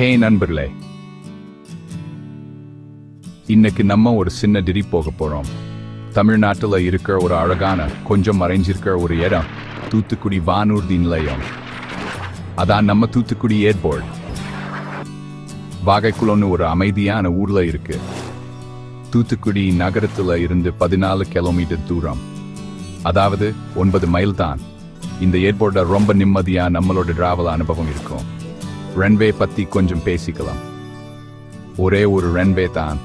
ஹே நண்பர்களே. இன்னைக்கு நம்ம ஒரு சின்ன டிரி போக போறோம். தமிழ்நாட்டில் இருக்கிற ஒரு அழகான கொஞ்சம் மறைஞ்சிருக்கிற ஒரு இடம் தூத்துக்குடி வானூர்தி நிலையம். அதான் நம்ம தூத்துக்குடி ஏர்போர்ட். வாகைக்குளம்னு ஒரு அமைதியான ஊர்ல இருக்கு. தூத்துக்குடி நகரத்துல இருந்து பதினாலு கிலோமீட்டர் தூரம். அதாவது ஒன்பது மைல் தான். இந்த ஏர்போர்ட்ல ரொம்ப நிம்மதியா நம்மளோட டிராவல் அனுபவம் இருக்கும். ரன்வே பத்தி கொஞ்சம் பேசிக்கலாம். ஒரே ஒரு ரன்வே தான்.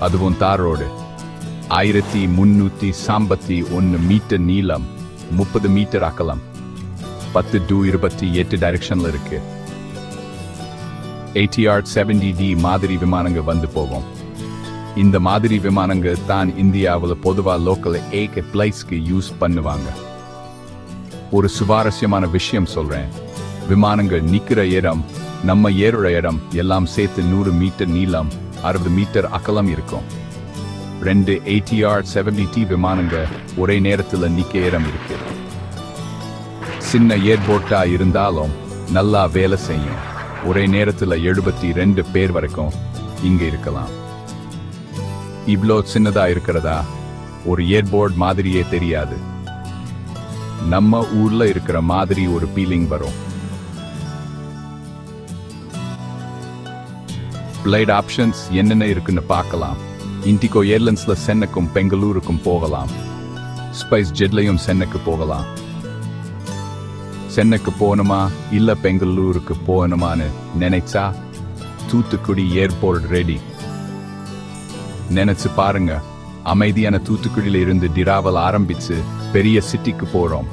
அதுவும் தார் ரோடு ஆயிரத்தி முன்னூத்தி சாம்பத்தி ஒன்று மீட்டர் நீளம் முப்பது மீட்டர் அகலம். பத்து டூ இருபத்தி எட்டு டைரக்ஷன்ல இருக்கு. எயிட்டிஆர் செவன்டி டி மாதிரி விமானங்க வந்து போவோம். இந்த மாதிரி விமானங்க தான் இந்தியாவில் பொதுவாக லோக்கல் ஏக பிளைஸ்க்கு யூஸ் பண்ணுவாங்க. ஒரு சுவாரஸ்யமான விஷயம் சொல்றேன். விமானங்கள் நிக்கிற இடம் நம்ம ஏறுற இடம் எல்லாம் சேர்த்து நூறு மீட்டர் நீளம் அறுபது மீட்டர் அகலம் இருக்கும். ரெண்டு ஏடிஆர் செவன்டி டி விமானங்க ஒரே நேரத்துல நிக்க இடம் இருக்கு. சின்ன ஏர்போர்ட்டா இருந்தாலும் நல்லா வேலை செய்யும். ஒரே நேரத்துல எழுபத்தி ரெண்டு பேர் வரைக்கும் இங்க இருக்கலாம். இவ்வளோ சின்னதா இருக்கிறதா? ஒரு ஏர்போர்ட் மாதிரியே தெரியாது. நம்ம ஊர்ல இருக்கிற மாதிரி ஒரு ஃபீலிங் வரும். பிளைட் ஆப்ஷன்ஸ் என்னென்ன இருக்குன்னு பார்க்கலாம். இண்டிகோ ஏர்லைன்ஸ்ல சென்னைக்கும் பெங்களூருக்கும் போகலாம். ஸ்பைஸ் ஜெட்லையும் சென்னைக்கு போகலாம். சென்னைக்கு போகணுமா? இல்லை பெங்களூருக்கு போகணுமான்னு நினைச்சா தூத்துக்குடி ஏர்போர்ட் ரெடி நினைச்சு பாருங்க. அமைதியான தூத்துக்குடியில இருந்து டிராவல் ஆரம்பிச்சு பெரிய சிட்டிக்கு போறோம்.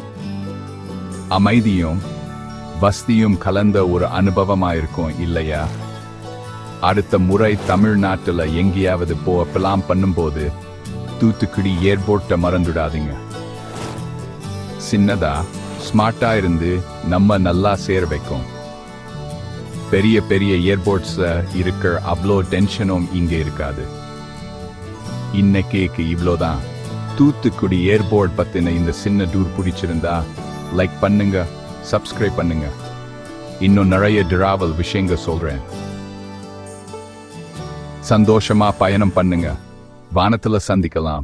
அமைதியும் வசதியும் கலந்த ஒரு அனுபவமா இருக்கும் இல்லையா? அடுத்த முறை தமிழ்நாட்டில் எங்கேயாவது போ பிளான் பண்ணும்போது தூத்துக்குடி ஏர்போர்ட்டை மறந்துடாதீங்க. சின்னதா ஸ்மார்ட்டா இருந்து நம்ம நல்லா சேர வைக்கும். பெரிய பெரிய ஏர்போர்ட்ஸ்ல இருக்கிற அவ்வளோ டென்ஷனும் இங்க இருக்காது. இன்னைக்கு இவ்வளோதான் தூத்துக்குடி ஏர்போர்ட் பத்தின இந்த சின்ன டூர் பிடிச்சிருந்தா லைக் பண்ணுங்க சப்ஸ்கிரைப் பண்ணுங்க. இன்னும் நிறைய டிராவல் விஷயங்க சொல்றேன். சந்தோஷமா பயணம் பண்ணுங்க. வானத்துல சந்திக்கலாம்.